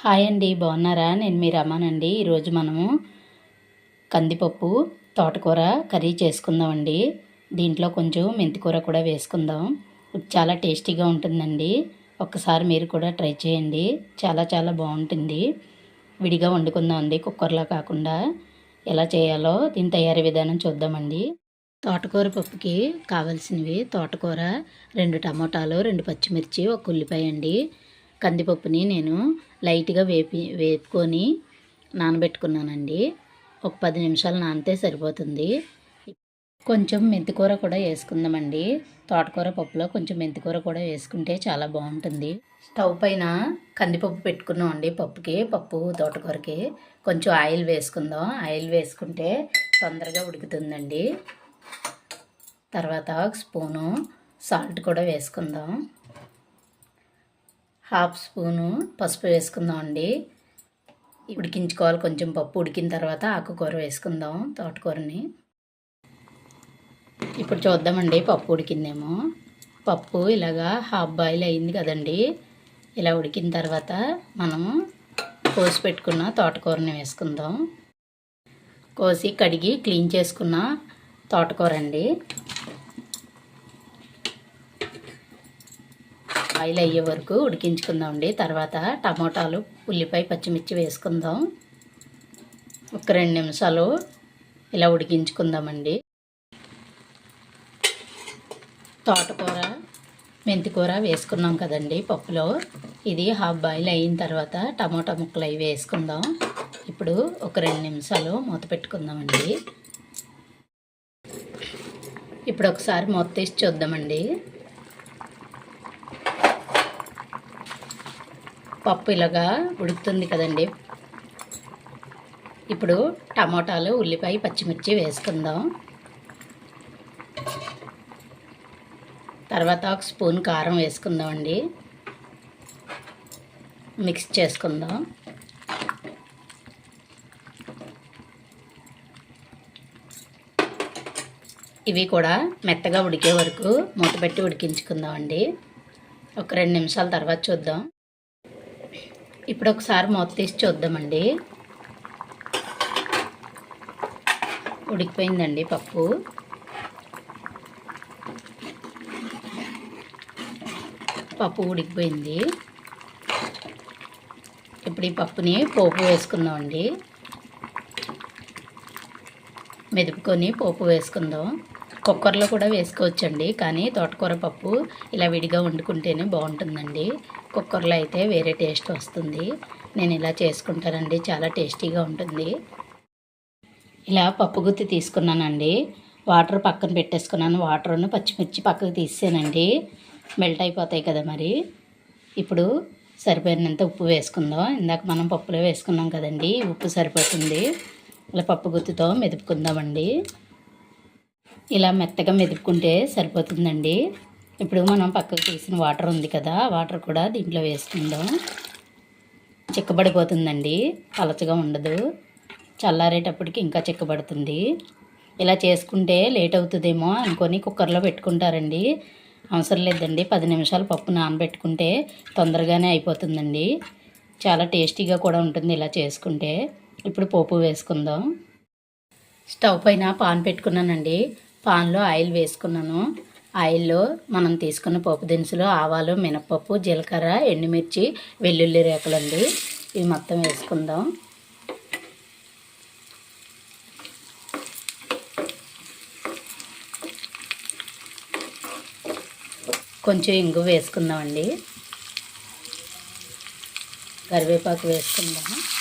Hi అండి బాగున్నారా? నేను మీ రమానండి. ఈరోజు మనము కందిపప్పు తోటకూర కర్రీ చేసుకుందామండి. దీంట్లో కొంచెం మెంతికూర కూడా వేసుకుందాం. చాలా టేస్టీగా ఉంటుందండి. ఒక్కసారి మీరు కూడా ట్రై చేయండి. చాలా చాలా బాగుంటుంది. విడిగా వండుకుందాం అండి కుక్కర్లో కాకుండా. ఎలా చేయాలో దీని తయారీ విధానం చూద్దామండి. తోటకూర పప్పుకి కావాల్సినవి తోటకూర రెండు టమోటాలు రెండు పచ్చిమిర్చి ఒక ఉల్లిపాయ అండి. కందిపప్పుని నేను లైట్గా వేపి వేపుకొని నానబెట్టుకున్నానండి. ఒక పది నిమిషాలు నానితే సరిపోతుంది. కొంచెం మెంతికూర కూడా వేసుకుందామండి. తోటకూర పప్పులో కొంచెం మెంతికూర కూడా వేసుకుంటే చాలా బాగుంటుంది. స్టవ్ పైన కందిపప్పు పెట్టుకున్నాం అండి పప్పుకి పప్పు తోటకూరకి. కొంచెం ఆయిల్ వేసుకుందాం. ఆయిల్ వేసుకుంటే తొందరగా ఉడుకుతుందండి. తర్వాత ఒక స్పూను సాల్ట్ కూడా వేసుకుందాం. హాఫ్ స్పూను పసుపు వేసుకుందాం అండి ఉడికించుకోవాలి. కొంచెం పప్పు ఉడికిన తర్వాత ఆకుకూర వేసుకుందాం తోటకూరని. ఇప్పుడు చూద్దామండి పప్పు ఉడికిందేమో. పప్పు ఇలాగా హాఫ్ బాయిల్ అయింది కదండి. ఇలా ఉడికిన తర్వాత మనము కోసి పెట్టుకున్న తోటకూరని వేసుకుందాం. కోసి కడిగి క్లీన్ చేసుకున్న తోటకూర అండి. ఆయిల్ అయ్యే వరకు ఉడికించుకుందామండి. తర్వాత టమోటాలు ఉల్లిపాయ పచ్చిమిర్చి వేసుకుందాం. ఒక రెండు నిమిషాలు ఇలా ఉడికించుకుందామండి. తోటకూర మెంతికూర వేసుకున్నాం కదండి పప్పులో. ఇది హాఫ్ బాయిల్ అయిన తర్వాత టమోటా ముక్కలు అవి వేసుకుందాం. ఇప్పుడు ఒక రెండు నిమిషాలు మూత పెట్టుకుందామండి. ఇప్పుడు ఒకసారి మూత తీసి చూద్దామండి. పప్పు ఇలాగా ఉడుకుతుంది కదండి. ఇప్పుడు టమాటాలు ఉల్లిపాయ పచ్చిమిర్చి వేసుకుందాం. తర్వాత ఒక స్పూన్ కారం వేసుకుందాం అండి మిక్స్ చేసుకుందాం. ఇవి కూడా మెత్తగా ఉడికే వరకు మూత పెట్టి ఉడికించుకుందామండి. ఒక రెండు నిమిషాల తర్వాత చూద్దాం. ఇప్పుడు ఒకసారి మూత తీసి చూద్దామండి. ఉడికిపోయిందండి పప్పు. పప్పు ఉడికిపోయింది. ఇప్పుడు ఈ పప్పుని పోపు వేసుకుందామండి. మెదుపుకొని పోపు వేసుకుందాం. కుక్కర్లో కూడా వేసుకోవచ్చండి. కానీ తోటకూర పప్పు ఇలా విడిగా వండుకుంటేనే బాగుంటుందండి. కుక్కర్లో అయితే వేరే టేస్ట్ వస్తుంది. నేను ఇలా చేసుకుంటానండి. చాలా టేస్టీగా ఉంటుంది. ఇలా పప్పు గుత్తి తీసుకున్నానండి. వాటర్ పక్కన పెట్టేసుకున్నాను. వాటర్ను పచ్చిమిర్చి పక్కకు తీసానండి మెల్ట్ అయిపోతాయి కదా మరి. ఇప్పుడు సరిపోయినంత ఉప్పు వేసుకుందాం. ఇందాక మనం పప్పులో వేసుకున్నాం కదండి. ఉప్పు సరిపోతుంది. ఇలా పప్పు గుత్తితో మెదుపుకుందామండి. ఇలా మెత్తగా మెదుపుకుంటే సరిపోతుందండి. ఇప్పుడు మనం పక్కకు తీసిన వాటర్ ఉంది కదా వాటర్ కూడా దీంట్లో వేసుకుందాం. చిక్కబడిపోతుందండి పలచగా ఉండదు. చల్లారేటప్పటికి ఇంకా చిక్కబడుతుంది. ఇలా చేసుకుంటే లేట్ అవుతుందేమో అనుకొని కుక్కర్లో పెట్టుకుంటారండి. అవసరం లేదండి పది నిమిషాలు పప్పు నానబెట్టుకుంటే తొందరగానే అయిపోతుందండి. చాలా టేస్టీగా కూడా ఉంటుంది ఇలా చేసుకుంటే. ఇప్పుడు పోపు వేసుకుందాం. స్టవ్ పైన పాన్ పెట్టుకున్నానండి. పాన్లో ఆయిల్ వేసుకున్నాను. ఆయిల్లో మనం తీసుకున్న పప్పు దినుసులు ఆవాలు మినపప్పు జీలకర్ర ఎండుమిర్చి వెల్లుల్లి రేకలండి. ఇవి మొత్తం వేసుకుందాం. కొంచెం ఇంగు వేసుకుందామండి. కరివేపాకు వేసుకుందాం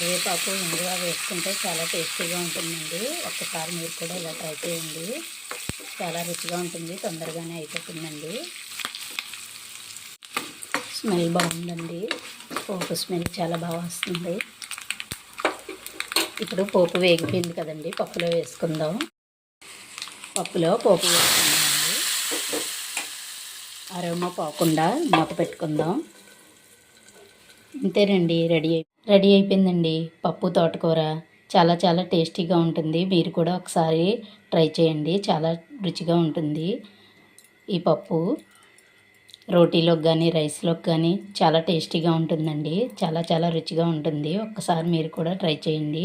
కరివేపాకు ముందుగా వేసుకుంటే చాలా టేస్టీగా ఉంటుందండి. ఒక్కసారి మీరు కూడా ఇలా ట్రై చేయండి. చాలా రుచిగా ఉంటుంది తొందరగానే అయిపోతుందండి. స్మెల్ బాగుందండి. పోపు స్మెల్ చాలా బాగా వస్తుంది. ఇప్పుడు పోపు వేగిపోయింది కదండి పప్పులో వేసుకుందాం. పప్పులో పోపు వేసుకుందామండి. అరవమ పోకుండా మూత పెట్టుకుందాం. అంతేనండి రెడీ అయి రెడీ అయిపోయిందండి. పప్పు తోటకూర చాలా చాలా టేస్టీగా ఉంటుంది. మీరు కూడా ఒకసారి ట్రై చేయండి. చాలా రుచిగా ఉంటుంది ఈ పప్పు. రోటీలోకి కానీ రైస్లోకి కానీ చాలా టేస్టీగా ఉంటుందండి. చాలా చాలా రుచిగా ఉంటుంది. ఒక్కసారి మీరు కూడా ట్రై చేయండి.